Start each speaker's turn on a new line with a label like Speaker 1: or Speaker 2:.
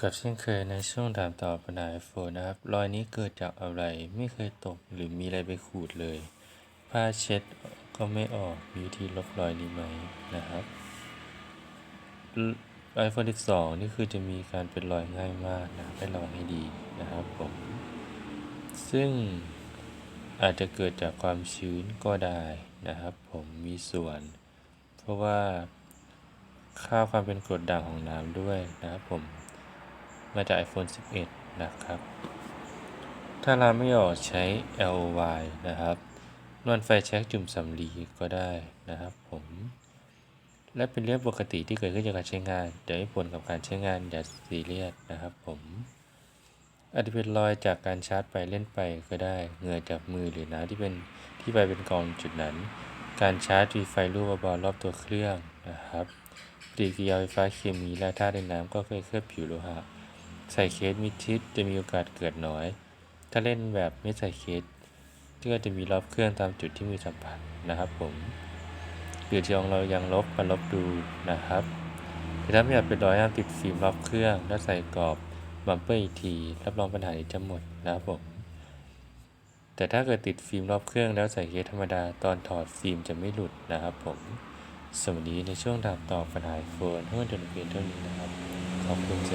Speaker 1: กับเช่นเคยในช่วงถามตอบปัญหา iPhone นะครับ รอยนี้เกิดจากอะไรไม่เคยตกหรือมีอะไรไปขูดเลย ผ้าเช็ดก็ไม่ออกมีวิธีลบรอยนี้ไหมนะครับ iPhone 12 นี่คือจะมีการเป็นรอยง่ายมากนะให้ระวังให้ดีนะครับผมซึ่งอาจจะเกิดจากความชื้นก็ได้นะครับ ผมมีส่วน เพราะว่าค่าความเป็นกรดด่างของน้ำด้วยนะครับผม มาจาก iPhone 11 นะครับ ถ้าเราไม่ออกใช้ LOY นะครับนวลไฟแช็กจุ่มสำลีก็ได้นะครับผม และเป็นเรื่องปกติที่เกิดขึ้นจากการใช้งานเดี๋ยวให้ผลกับการใช้งานอย่าซีเรียสนะครับผมอาจจะเป็นรอยจากการชาร์จไปเล่นไปก็ได้เหงื่อจากมือหรือน้ำที่เป็นที่ไปเป็นกองจุดนั้น การชาร์จมีไฟลูกบอลรอบตัวเครื่องนะครับปฏิกิริยาไฟฟ้าเคมีและธาตุในน้ำก็เคยเคลือบผิวโลหะ ใส่เคสมิดชิดจะมีโอกาสเกิดน้อย ถ้าเล่นแบบไม่ใส่เคสก็จะมีรอบเครื่องตามจุดที่มีสัมผัสนะครับ ผมหรือที่ของเรายังลบมาลบดูนะครับแต่ถ้าไม่อยากเป็นรอยห้ามติดฟิล์มรอบเครื่อง แล้วใส่กรอบบัมเปอร์อีกที รับรองปัญหานี้จะหมดนะครับผม แต่ถ้าเกิดติดฟิล์มรอบเครื่องแล้วใส่เคสธรรมดาตอนถอดฟิล์มจะไม่หลุดนะครับผมสวัสดีในช่วงถามตอบปัญหาโฟนเพื่อนจนเพียงเท่านี้นะครับ ขอบคุณเจ